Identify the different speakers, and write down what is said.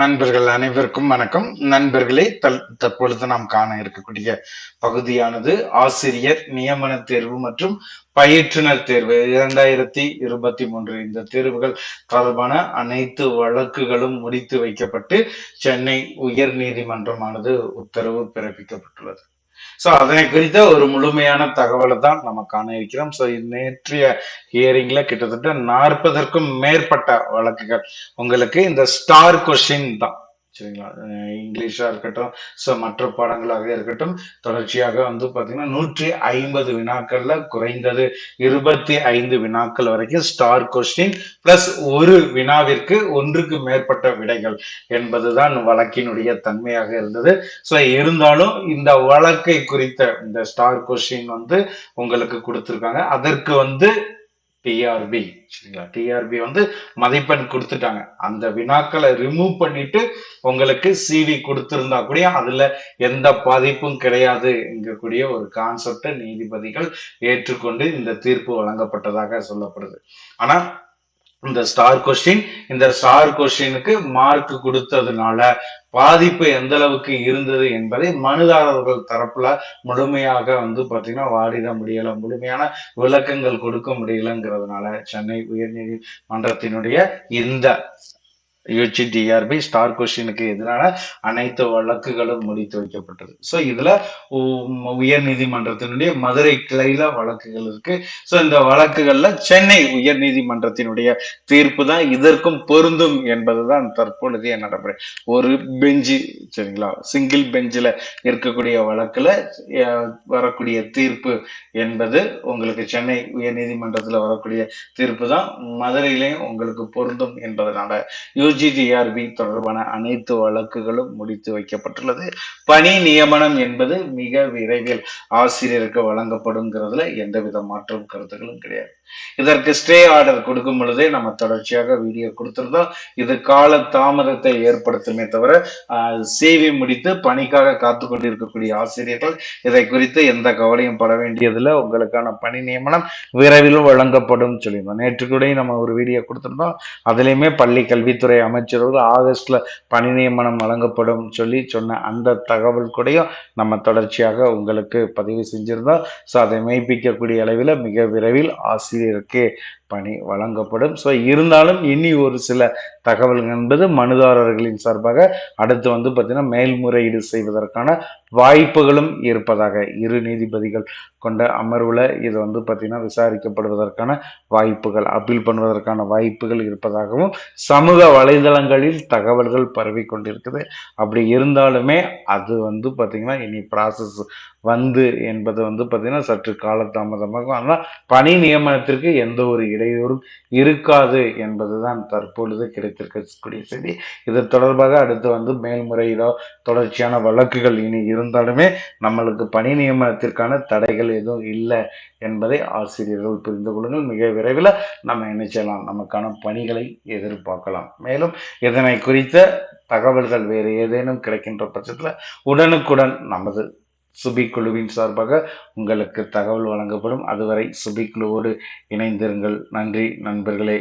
Speaker 1: நண்பர்கள் அனைவருக்கும் வணக்கம். நண்பர்களே தல் தற்பொழுது நாம் காண இருக்கக்கூடிய பகுதியானது ஆசிரியர் நியமன தேர்வு மற்றும் பயிற்றுனர் தேர்வு. இரண்டாயிரத்தி இருபத்தி மூன்று இந்த தேர்வுகள் தொடர்பான அனைத்து வழக்குகளும் முடித்து வைக்கப்பட்டு சென்னை உயர் நீதிமன்றமானது உத்தரவு பிறப்பிக்கப்பட்டுள்ளது. சோ அதனை குறித்த ஒரு முழுமையான தகவலை தான் நம்ம காண இருக்கிறோம். சோ நேற்றைய ஹியரிங்ல கிட்டத்தட்ட நாற்பதற்கும் மேற்பட்ட வழக்குகள். உங்களுக்கு இந்த ஸ்டார் கொஷின் தான். சரிங்களா? இங்கிலீஷாக இருக்கட்டும் ஸோ மற்ற பாடங்களாக இருக்கட்டும் தொடர்ச்சியாக வந்து பார்த்தீங்கன்னா நூற்றி ஐம்பது வினாக்களில் குறைந்தது இருபத்தி ஐந்து வினாக்கள் வரைக்கும் ஸ்டார் கொஸ்டின் பிளஸ் ஒரு வினாவிற்கு ஒன்றுக்கு மேற்பட்ட விடைகள் என்பதுதான் வழக்கினுடைய தன்மையாக இருந்தது. ஸோ இருந்தாலும் இந்த வழக்கை குறித்த இந்த ஸ்டார் கொஸ்டின் வந்து உங்களுக்கு கொடுத்துருக்காங்க. அதற்கு வந்து டிஆர்பி சரிங்களா? டிஆர்பி வந்து மதிப்பெண் கொடுத்துட்டாங்க. அந்த வினாக்களை ரிமூவ் பண்ணிட்டு உங்களுக்கு சிவி கொடுத்திருந்தா கூட அதுல எந்த பாதிப்பும் கிடையாது என்கக்கூடிய ஒரு கான்செப்டை நீதிபதிகள் ஏற்றுக்கொண்டு இந்த தீர்ப்பு வழங்கப்பட்டதாக சொல்லப்படுது. ஆனா இந்த ஸ்டார் கொஸ்டின் இந்த ஸ்டார் கொஸ்டினுக்கு மார்க் கொடுத்ததுனால பாதிப்பு எந்த அளவுக்கு இருந்தது என்பதை மனுதாரர்கள் தரப்புல முழுமையாக வந்து பாத்தீங்கன்னா வாடிட முடியல. முழுமையான விளக்கங்கள் கொடுக்க முடியலங்கிறதுனால சென்னை உயர்நீதிமன்றத்தினுடைய இந்த யூஜிடிஆர்பி ஸ்டார் கொஸ்டினுக்கு எதிரான அனைத்து வழக்குகளும் முடித்து வைக்கப்பட்டது. ஸோ இதில் உயர் நீதிமன்றத்தினுடைய மதுரை கிளையில வழக்குகள் இருக்கு. ஸோ இந்த வழக்குகள்ல சென்னை உயர் நீதிமன்றத்தினுடைய தீர்ப்பு தான் இதற்கும் பொருந்தும் என்பது தான் தற்பொழுதைய நடைமுறை. ஒரு பெஞ்சு சரிங்களா? சிங்கிள் பெஞ்சில் இருக்கக்கூடிய வழக்குல வரக்கூடிய தீர்ப்பு என்பது உங்களுக்கு சென்னை உயர் நீதிமன்றத்தில் வரக்கூடிய தீர்ப்பு தான் மதுரையிலையும் உங்களுக்கு பொருந்தும் என்பதனால யூஜிடிஆர்பி தொடர்பான அனைத்து வழக்குகளும் முடித்து வைக்கப்பட்டுள்ளது. பணி நியமனம் என்பது மிக விரைவில் ஆசிரியருக்கு வழங்கப்படுங்கிறதுல எந்தவித மாற்றம் கருத்துக்களும் கிடையாது. இதற்கு ஸ்டே ஆர்டர் கொடுக்கும் பொழுதே நம்ம தொடர்ச்சியாக வீடியோ கொடுத்திருந்தோம். இது கால தாமதத்தை ஏற்படுத்துமே தவிர சேவை முடித்து பணிக்காக காத்து கொண்டிருக்கக்கூடிய ஆசிரியர்கள் இதை குறித்து எந்த கவலையும் பட வேண்டியதில்லை. உங்களுக்கான பணி நியமனம் விரைவில் வழங்கப்படும் சொல்லியிருந்தோம். நேற்று கூட நம்ம ஒரு வீடியோ கொடுத்திருந்தோம். அதுலேயுமே பள்ளி கல்வித்துறை அமைச்சர்கள் ஆகஸ்ட்ல பணி நியமனம் வழங்கப்படும் சொல்லி சொன்ன அந்த தகவல் கூடயும் நம்ம தொடர்ச்சியாக உங்களுக்கு பதிவு செஞ்சிருந்தோம். ஸோ அதை மெய்ப்பிக்கக்கூடிய அளவில் மிக விரைவில் ஆசிரியருக்கு பணி வழங்கப்படும். ஸோ இருந்தாலும் இனி ஒரு சில தகவல்கள் என்பது மனுதாரர்களின் சார்பாக அடுத்து வந்து பார்த்தீங்கன்னா மேல்முறையீடு செய்வதற்கான வாய்ப்புகளும் இருப்பதாக இரு நீதிபதிகள் கொண்ட அமர்வுல இது வந்து பார்த்தீங்கன்னா விசாரிக்கப்படுவதற்கான வாய்ப்புகள் அப்பீல் பண்ணுவதற்கான வாய்ப்புகள் இருப்பதாகவும் சமூக வலைதளங்களில் தகவல்கள் பரவி கொண்டிருக்குது. அப்படி இருந்தாலுமே அது வந்து பார்த்திங்கன்னா இனி ப்ராசஸ் வந்து என்பது வந்து பார்த்திங்கன்னா சற்று காலதாமதமாகும் ஆனால் பணி நியமனத்திற்கு எந்த ஒரு இடையூறும் இருக்காது என்பது தான் தற்பொழுது கிடைக்கும் வைத்திருக்கக்கூடிய செய்தி. இது தொடர்பாக அடுத்து வந்து மேல்முறையீடோ தொடர்ச்சியான வழக்குகள் இனி இருந்தாலுமே நம்மளுக்கு பணி நியமனத்திற்கான தடைகள் எதுவும் இல்லை என்பதை ஆசிரியர்கள் புரிந்து கொள்ளுங்கள். மிக விரைவில் நம்ம என்ன செய்யலாம்? நமக்கான பணிகளை எதிர்பார்க்கலாம். மேலும் இதனை குறித்த தகவல்கள் வேறு ஏதேனும் கிடைக்கின்ற பட்சத்தில் உடனுக்குடன் நமது சுபி குழுவின் சார்பாக உங்களுக்கு தகவல் வழங்கப்படும். அதுவரை சுபி குழுவோடு இணைந்திருங்கள். நன்றி நண்பர்களே.